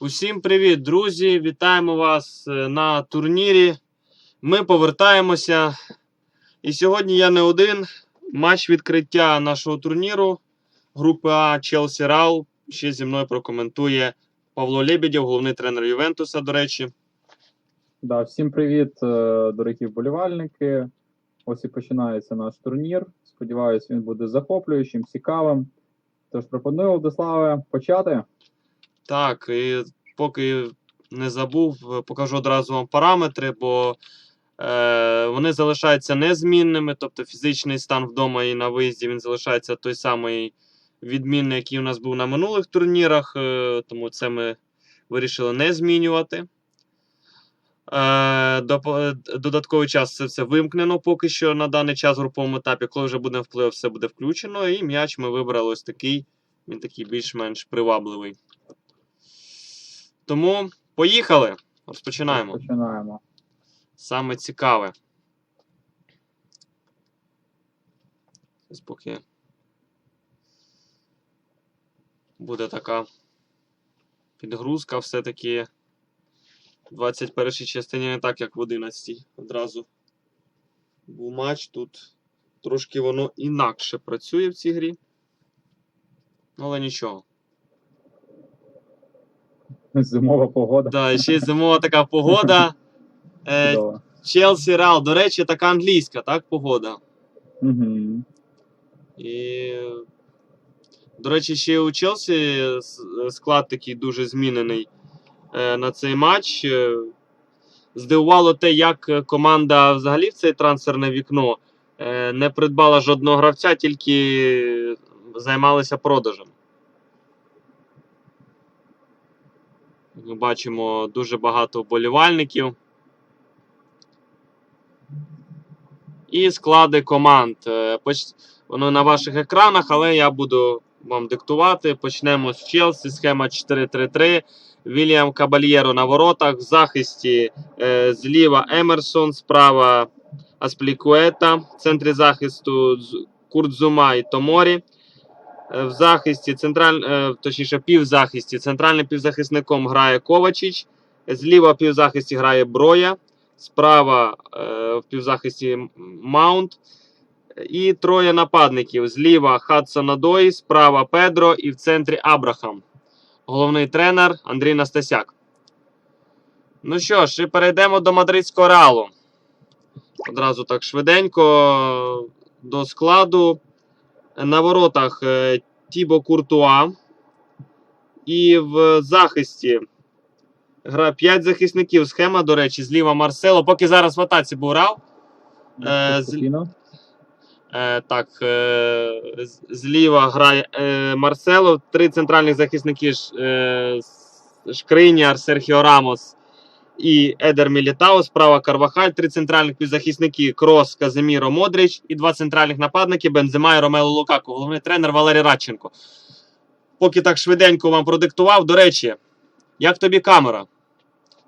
Усім привіт, друзі! Вітаємо вас е, на турнірі. Ми повертаємося. І сьогодні я не один. Матч відкриття нашого турніру групи А Челсі Рал. Ще зі мною прокоментує Павло Лебедєв, головний тренер Ювентуса, до речі. Да, всім привіт, е, дорогі вболівальники. Ось і починається наш турнір. Сподіваюсь, він буде захоплюючим, цікавим. Тож пропоную, Владиславе, почати. Так, і поки не забув, е, покажу одразу вам параметри, бо е, вони залишаються незмінними. Тобто фізичний стан вдома і на виїзді він залишається той самий відмінний, який у нас був на минулих турнірах. Е, тому це ми вирішили не змінювати. Е, допо- додатковий час це все вимкнено поки що на даний час в груповому етапі. Коли вже буде вплив, все буде включено. І м'яч ми вибрали ось такий. Він такий більш-менш привабливий. Тому поїхали. Розпочинаємо. Починаємо. Саме цікаве. Поки буде така підгрузка, все-таки в 21 частині не так, як в 11 одразу був матч. Тут трошки воно інакше працює в цій грі. Але нічого. Зимова погода. Да, ще й зимова така погода. Е, Чудово. Челсі Реал, до речі, така англійська, так, погода. Угу. І, до речі, ще у Челсі склад такий дуже змінений е, на цей матч. Е, Здивувало те, як команда взагалі в це трансферне вікно е, не придбала жодного гравця, тільки займалися продажем. Ми бачимо дуже багато вболівальників. І склади команд. Е, Воно на ваших екранах, але я буду вам диктувати. Почнемо з Челсі, схема 4-3-3. Вільям Кабальєро на воротах. В захисті е, зліва Емерсон, справа Асплікуета. В центрі захисту Курдзума і Томорі. Е, В захисті централь... е, точніше, півзахисті. Центральним півзахисником грає Ковачич. Зліва в півзахисті грає Броя. Справа е, в півзахисті Маунт. І троє нападників. Зліва Хадсон Адой, справа Педро і в центрі Абрахам. Головний тренер Андрій Настасяк. Ну що ж, і перейдемо до мадридського реалу. Одразу так швиденько до складу. На воротах е, Тібо Куртуа. І в захисті гра 5 захисників. Схема, до речі, зліва Марсело. Поки зараз в атаці був Рал. Е. Е, так, зліва грає Марсело, три центральних захисники Шкриняр, Серхіо Рамос і Едер Мілітао. Справа Карвахаль, три центральних півзахисники Крос, Казиміро, Модрич і два центральних нападники Бензема і Ромело Лукако. Головний тренер Валерій Радченко. Поки так швиденько вам продиктував. До речі, як тобі камера?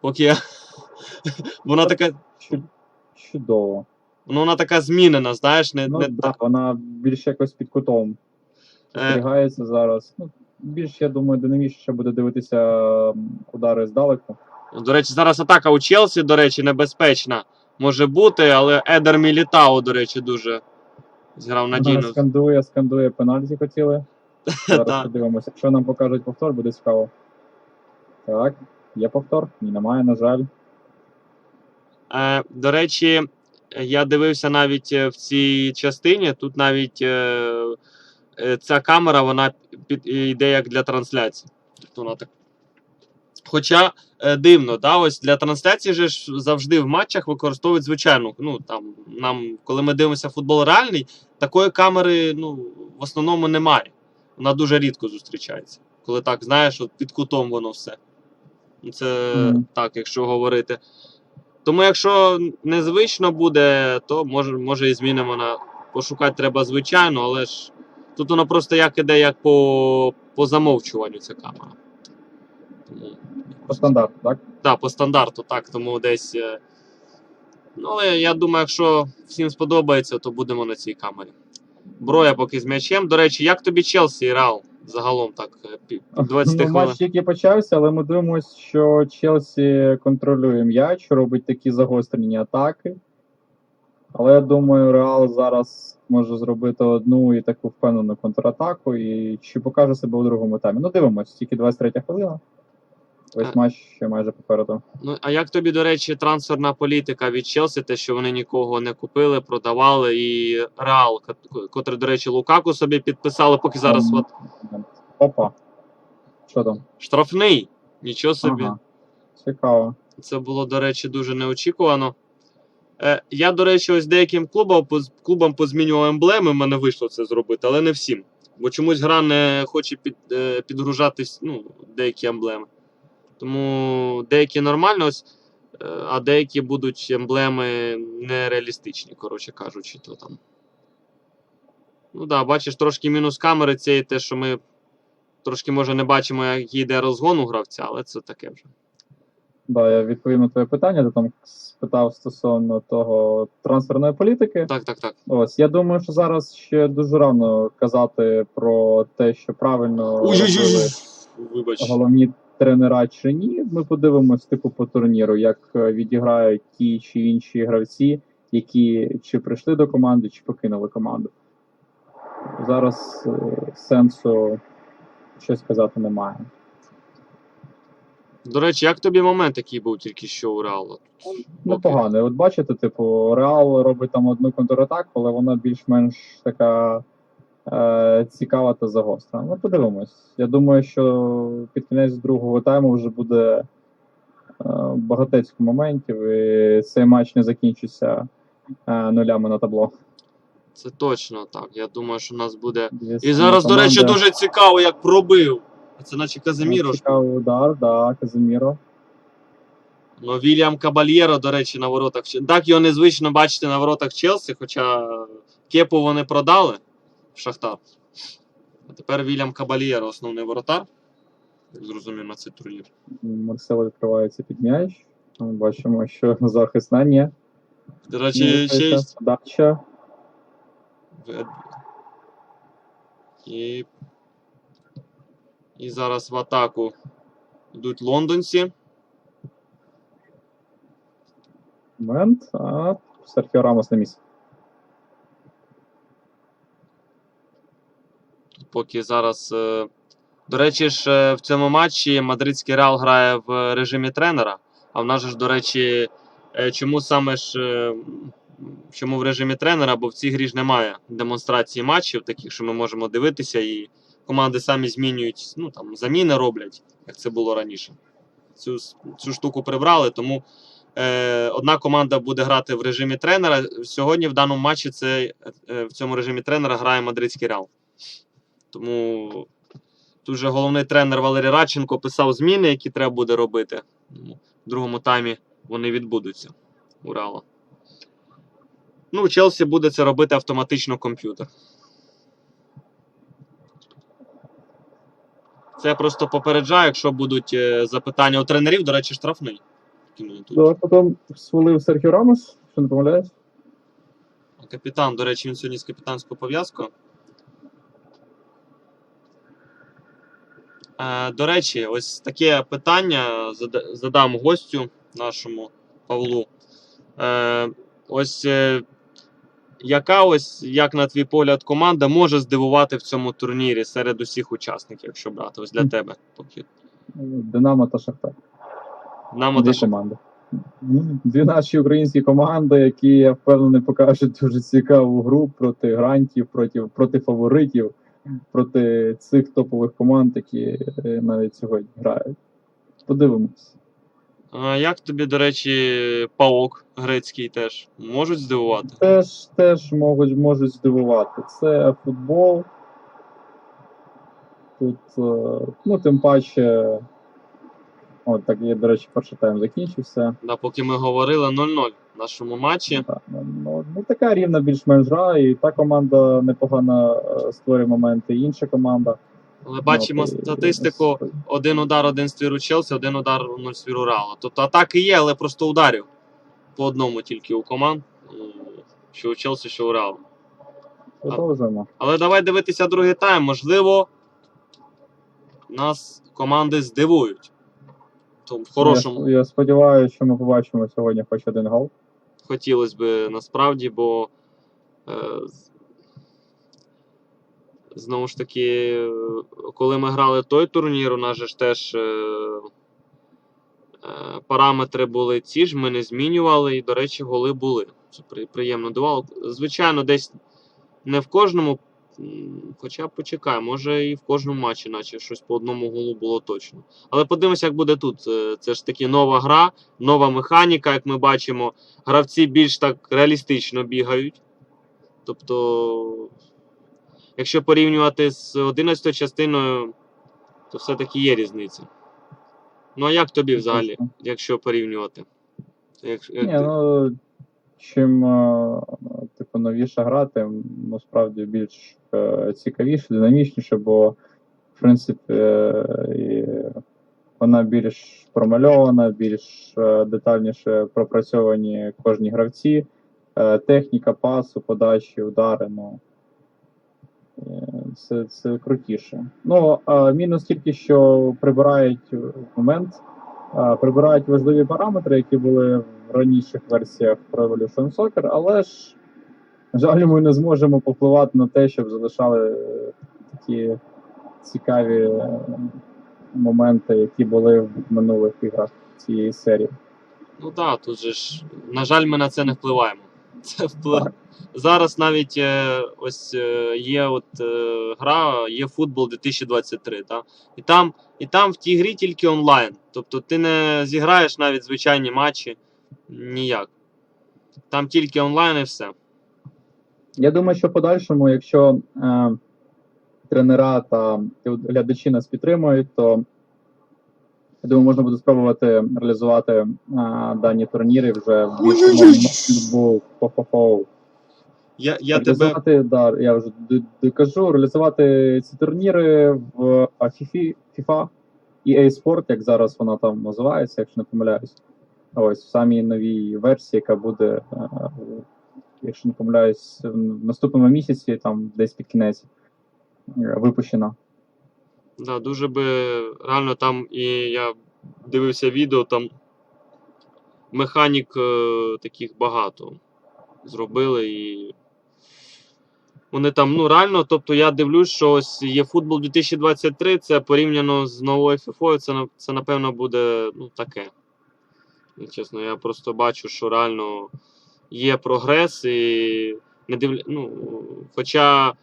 Поки вона така. Чудово. Ну, вона така змінена, знаєш, не, Ну, не да, вона більш якось під кутом Е. зараз. Ну, більш, я думаю, динамічніше буде дивитися удари здалеку. До речі, зараз атака у Челсі, до речі, небезпечна може бути, але Едер Мілітао, до речі, дуже зіграв надійно. скандує, скандує пенальті хотіли. Зараз подивимося. Якщо нам покажуть повтор, буде цікаво. Так, є повтор? Ні, немає, на жаль. Е, до речі, я дивився навіть е, в цій частині. Тут навіть е, е, ця камера вона під, йде як для трансляції. Тобто вона так. Хоча е, дивно, да, ось для трансляції же ж завжди в матчах використовують звичайну. Ну там нам, коли ми дивимося футбол реальний, такої камери ну, в основному немає. Вона дуже рідко зустрічається. Коли так, знаєш, от під кутом воно все. Ну, Це Мгм. так, якщо говорити. Тому, якщо незвично буде, то може, може і змінимо на. Пошукати треба звичайно, але ж тут воно просто як іде, як по, по замовчуванню ця камера. Тому, По стандарту, так? так, по стандарту, так, тому десь. е, Ну, але я думаю, якщо всім сподобається, то будемо на цій камері. Броя поки з м'ячем. До речі, як тобі Челсі грав? загалом так, е, 20 ну, хвилин. матч тільки почався, але ми дивимося, що Челсі контролює м'яч, робить такі загострені атаки. Але я думаю, Реал зараз може зробити одну і таку впевнену контратаку, і чи покаже себе у другому таймі. Ну, дивимось, тільки 23 хвилина. Весь А. матч ще майже попереду. Ну, а як тобі, до речі, трансферна політика від Челсі, те, що вони нікого не купили, продавали, і Реал, кот- котрий, до речі, Лукаку собі підписали, поки зараз Ем, от, Опа. Що там? штрафний. Нічого собі. Ага. Цікаво. Це було, до речі, дуже неочікувано. Е, я, до речі, ось деяким клубам, клубам позмінював емблеми, в мене вийшло це зробити, але не всім. Бо чомусь гра не хоче під, е, підгружати ну, деякі емблеми. Тому деякі нормально, ось, е, а деякі будуть емблеми нереалістичні, коротше кажучи, то там. Ну так, да, бачиш, трошки мінус камери цієї, те, що ми трошки, може, не бачимо, як йде розгон у гравця, але це таке вже. Да, я відповім на твоє питання. Ти там спитав стосовно того трансферної політики. Так, так, так. Ось я думаю, що зараз ще дуже рано казати про те, що правильно робили. Вибач. головні тренера чи ні. Ми подивимось типу по турніру, як е, відіграють ті чи інші гравці, які чи прийшли до команди, чи покинули команду. Зараз е, сенсу щось сказати немає. До речі, як тобі момент, який був тільки що у Реала? Непоганий. От бачите, типу, Реал робить там одну контратаку, але вона більш-менш така е, цікава та загострена. Ну, подивимось. Я думаю, що під кінець другого тайму вже буде е, багатецько моментів, і цей матч не закінчиться е, нулями на табло. Це точно так. Я думаю, що у нас буде. Дві І зараз, до речі, команди. дуже цікаво, як пробив. Це наче Казиміро. ж. Цікавий удар, да, Казиміро. Ну, Вільям Кабальєро, до речі, на воротах. Чел- Так його незвично бачити на воротах Челсі, хоча кепу вони продали Шахтар. А тепер Вільям Кабальєро, основний воротар. Як зрозумів на цей турнір. Марсело відкривається під м'яч. Ми Бачимо, що захист на ні. До речі, ще й Дача. І... І зараз в атаку йдуть лондонці. момент, а Серхіо Рамос на місці. Поки зараз. е, До речі, ж е, в цьому матчі мадридський Реал грає в режимі тренера. А в нас ж, до речі, е, чому саме ж чому в режимі тренера? Бо в цій грі ж немає демонстрації матчів, таких, що ми можемо дивитися, і команди самі змінюють, ну там заміни роблять, як це було раніше. Цю, цю штуку прибрали, тому е, одна команда буде грати в режимі тренера. Сьогодні в даному матчі це е, в цьому режимі тренера грає мадридський Реал. Тому тут же головний тренер Валерій Радченко писав зміни, які треба буде робити. Ну, В другому таймі вони відбудуться у Реала. Ну, Челсі буде це робити автоматично комп'ютер. Це я просто попереджаю, якщо будуть е, запитання у тренерів, до речі, штрафний. Тут. Потім свалив Серхіо Рамос, що не помиляюсь. Капітан, до речі, він сьогодні з капітанською пов'язкою. До речі, ось таке питання задам гостю нашому Павлу. Е, ось е, яка ось, як на твій погляд, команда може здивувати в цьому турнірі серед усіх учасників, якщо брати ось для тебе? Поки Динамо та Шахтар. нам Дві одеш... команди. Дві наші українські команди, які я впевнений покажуть дуже цікаву гру проти грантів, проти, проти фаворитів, проти цих топових команд, які е, навіть сьогодні грають. Подивимось. А як тобі, до речі, паук грецький теж можуть здивувати? Теж, теж можуть, можуть здивувати. Це футбол. Тут, е, ну, тим паче. От так, я, до речі, перший тайм закінчився. Да, поки ми говорили 0-0 в нашому матчі. Так, ну, така рівна більш-менш гра, і та команда непогано е, створює моменти, і інша команда. Але бачимо і- статистику: один удар, один ствір у Челсі, один удар, нуль ствір у Реала. Тобто атаки є, але просто ударів по одному тільки у команд. е, Що у Челсі, що у Реала. Продовжуємо. Але давай дивитися другий тайм. Можливо, нас команди здивують. То в хорошому Я, я сподіваюся, що ми побачимо сьогодні хоч один гол. Хотілося б насправді, бо е, знову ж таки, коли ми грали той турнір, у нас же ж теж е, е, параметри були ці ж, ми не змінювали, і, до речі, голи були. Це приємно дивало. Звичайно, десь не в кожному. Хоча почекай, може і в кожному матчі, наче щось по одному голу було точно. Але подивимося, як буде тут. Е, Це ж таки нова гра, нова механіка, як ми бачимо. Гравці більш так реалістично бігають. Тобто, якщо порівнювати з 11 частиною, то все-таки є різниця. Ну а як тобі взагалі, якщо порівнювати? Як, як Ні, ти- ну, чим е, типу, новіша гра, тим насправді більш е, цікавіше, динамічніше, бо в принципі е, вона більш промальована, більш е, детальніше пропрацьовані кожні гравці, е, техніка пасу, подачі, удари. Ну, е, це, це крутіше. Ну, а мінус тільки, що прибирають момент, прибирають важливі параметри, які були в раніших версіях Pro Evolution Soccer, але ж, жаль, ми не зможемо попливати на те, щоб залишали е, такі цікаві е, моменти, які були в минулих іграх цієї серії. Ну так, тут же ж, на жаль, ми на це не впливаємо. Це вплив... Зараз навіть е, ось е, є от е, гра, є футбол 2023, та? І, там, і там в тій грі тільки онлайн. Тобто ти не зіграєш навіть звичайні матчі ніяк. Там тільки онлайн і все. Я думаю, що в подальшому, якщо е, тренера та глядачі нас підтримують, то я думаю, можна буде спробувати реалізувати е, дані турніри вже в більшому фу Я, я тебе. да, я вже д- д- кажу, реалізувати ці турніри в FIFA, FIFA EA Sport, як зараз вона там називається, якщо не помиляюсь. Ось в самій новій версії, яка буде, е, якщо не помиляюсь, в наступному місяці, там десь під кінець е, випущена. Да, дуже би реально там і я дивився відео, там механік е, таких багато зробили і. Вони там, ну реально, тобто я дивлюсь, що ось є футбол 2023, це порівняно з новою FIFA, це, це напевно буде ну, таке. Чесно, я просто бачу, що реально є прогрес і не дивля... ну, хоча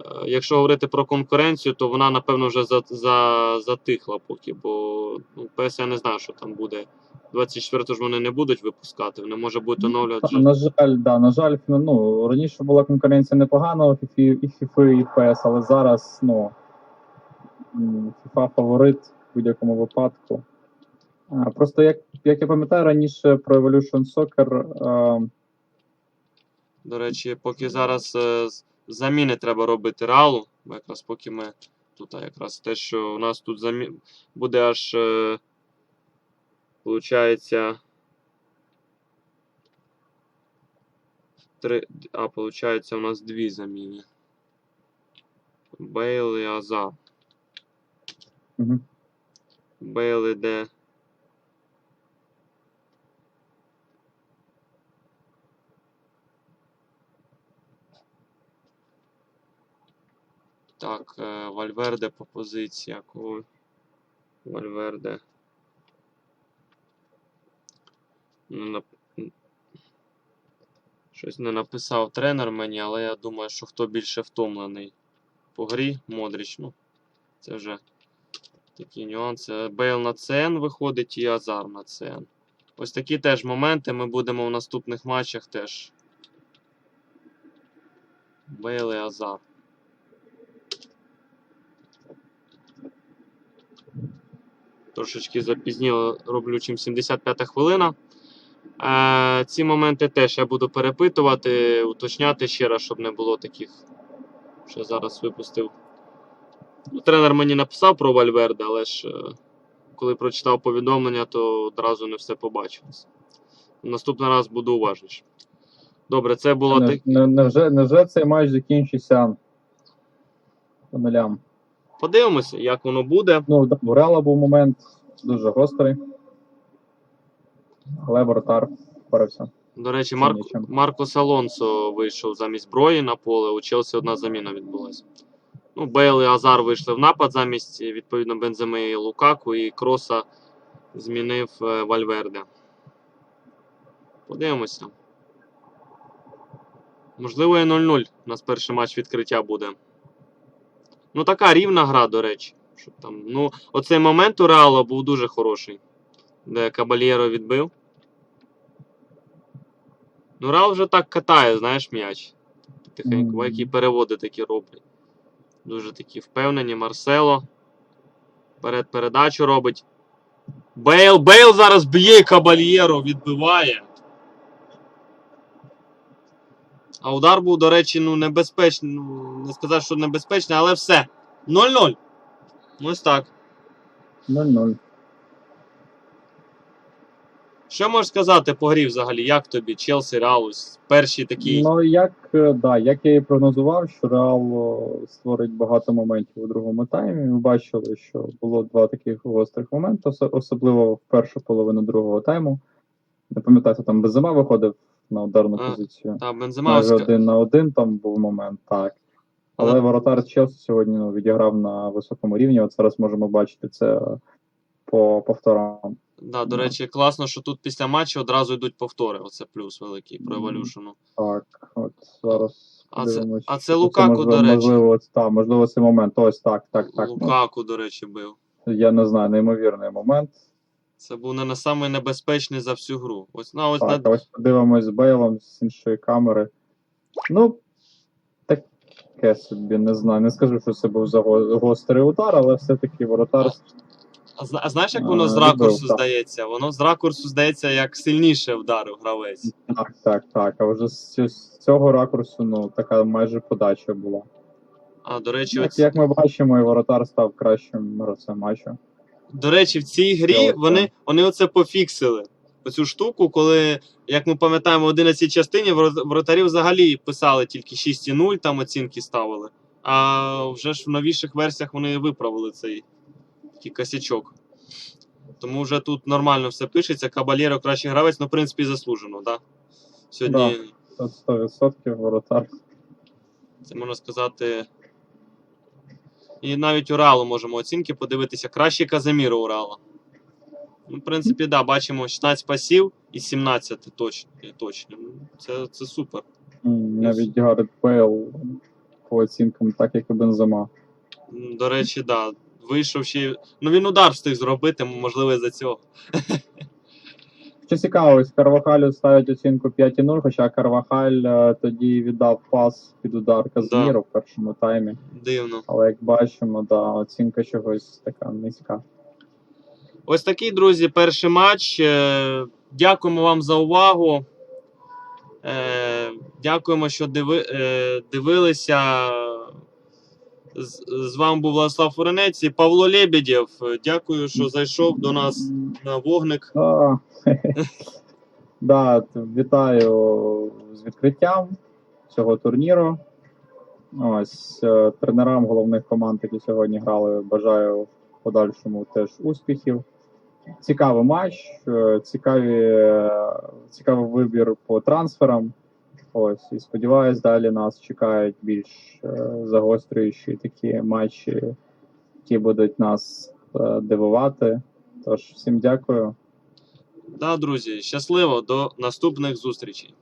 Е, Якщо говорити про конкуренцію, то вона, напевно, вже за, за, затихла поки, бо ну, PS я не знаю, що там буде. 24 ж вони не будуть випускати, вони може будуть оновлювати. На жаль, да, на жаль, ну, раніше була конкуренція непогана і FIFA, і PS, але зараз ну, FIFA фаворит в будь-якому випадку. Просто як, як я пам'ятаю, раніше про Evolution Soccer е, До речі, поки зараз е, заміни треба робити реалу, бо якраз поки ми тут а якраз те, що у нас тут замі... буде аж. Е, получається. Три, а, получається, у нас дві заміни. Бейл і Азар. мгм. Бейл іде. Так, е, Вальверде по позиції. Кого? Вальверде. Ну, Щось не написав тренер мені, але я думаю, що хто більше втомлений по грі, Модріч. Ну, це вже такі нюанси. Бейл на ЦН виходить і Азар на ЦН. Ось такі теж моменти ми будемо в наступних матчах теж. Бейл і Азар. Трошечки запізніло роблю чим 75-та хвилина. Е, ці моменти теж я буду перепитувати, уточняти ще раз, щоб не було таких, що зараз випустив. Ну, тренер мені написав про Вальверде, але ж е, коли прочитав повідомлення, то одразу не все побачилось. Наступний раз буду уважніше. Добре, це було не, невже, невже цей матч закінчився по нулям? Подивимося, як воно буде. Ну, у Реала був момент дуже гострий. Але воротар впорався. До речі, Це Марк... нічим. Маркос вийшов замість Брої на поле. У Челсі одна заміна відбулася. Ну, Бейл і Азар вийшли в напад замість, відповідно, Бенземи і Лукаку, і Кроса змінив е, Вальверде. Подивимося. Можливо, і 0-0. У нас перший матч відкриття буде. Ну, така рівна гра, до речі. Щоб там, ну, оцей момент у Реала був дуже хороший, де Кабальєро відбив. Ну, Реал вже так катає, знаєш, м'яч. Тихенько, які переводи такі роблять. Дуже такі впевнені. Марсело. Перед передачу робить. Бейл, Бейл зараз б'є Кабальєро, відбиває. А удар був, до речі, ну, небезпечний. Ну, не сказав, що небезпечний, але все. 0-0. Ось так. 0-0. Що можеш сказати по грі взагалі? Як тобі? Челсі, Реал, ось перші такі. Ну, як, е, да, як я і прогнозував, що Реал о, створить багато моментів у другому таймі. Ми бачили, що було два таких гострих моменти, ос- особливо в першу половину другого тайму. Не пам'ятаю, хто там Бензема виходив на ударну А, позицію. Та, Бензема Майже один на один там був момент, так. Але Але- воротар Челсі сьогодні ну, відіграв на високому рівні. От зараз можемо бачити це по повторам. Да, до Ну. речі, класно, що тут після матчу одразу йдуть повтори. Оце плюс великий про. Evolution. Так, от зараз. А це- а це Лукаку, можливо, до речі. Можливо, та, можливо, цей момент. Ось так, так, так. Лукаку, до речі, бив. Ну, я не знаю, неймовірний момент. Це був не самий небезпечний за всю гру. Ось на ось Так, на ось подивимось з Бейлом з іншої камери. Ну, таке собі, не знаю. Не скажу, що це був за гострий удар, але все-таки воротар. а а знаєш, як А, воно з ракурсу так. здається? Воно з ракурсу здається, як сильніше вдарив гравець. Так, так, так. А вже з, з цього ракурсу, ну, така майже подача була. А до речі, Як, ось, як ми бачимо, і воротар став кращим гравцем матчу. До речі, в цій грі вони, вони оце пофіксили. Оцю штуку, коли, як ми пам'ятаємо, в 11 частині воротарів взагалі писали тільки 6,0, там оцінки ставили. А вже ж в новіших версіях вони виправили цей такий косячок. Тому вже тут нормально все пишеться. Кабалєро кращий гравець, ну, в принципі, заслужено, так? Сьогодні, Тут 100% воротар. це можна сказати. І навіть у Реалу можемо оцінки подивитися. Кращий Казаміро у Реала. Ну, в принципі, так, да, бачимо 16 пасів і 17 точно. точно. Ну, Це, це супер. Навіть Гаррет Бейл по оцінкам, так як і Бензема. До речі, да. Вийшов ще. Ну він удар встиг зробити, можливо, із-за цього. Що цікаво, ось Карвахалю ставить оцінку 5,0, хоча Карвахаль е, тоді віддав пас під удар Казміру в першому таймі. Дивно. Але як бачимо, да, оцінка чогось така низька. Ось такий, друзі, перший матч. Е, Дякуємо вам за увагу. Е, Дякуємо, що диви, е, дивилися. З, вами був Владислав Форенець і Павло Лебедєв. Дякую, що зайшов до нас на вогник. Да. вітаю з відкриттям цього турніру. Ось е, тренерам головних команд, які сьогодні грали, бажаю в подальшому теж успіхів. Цікавий матч, е, цікаві, е, цікавий вибір по трансферам. Ось, і сподіваюсь, далі нас чекають більш е, загострюючі такі матчі, які будуть нас е, дивувати. Тож, всім дякую. Да, друзі, щасливо, до наступних зустрічей.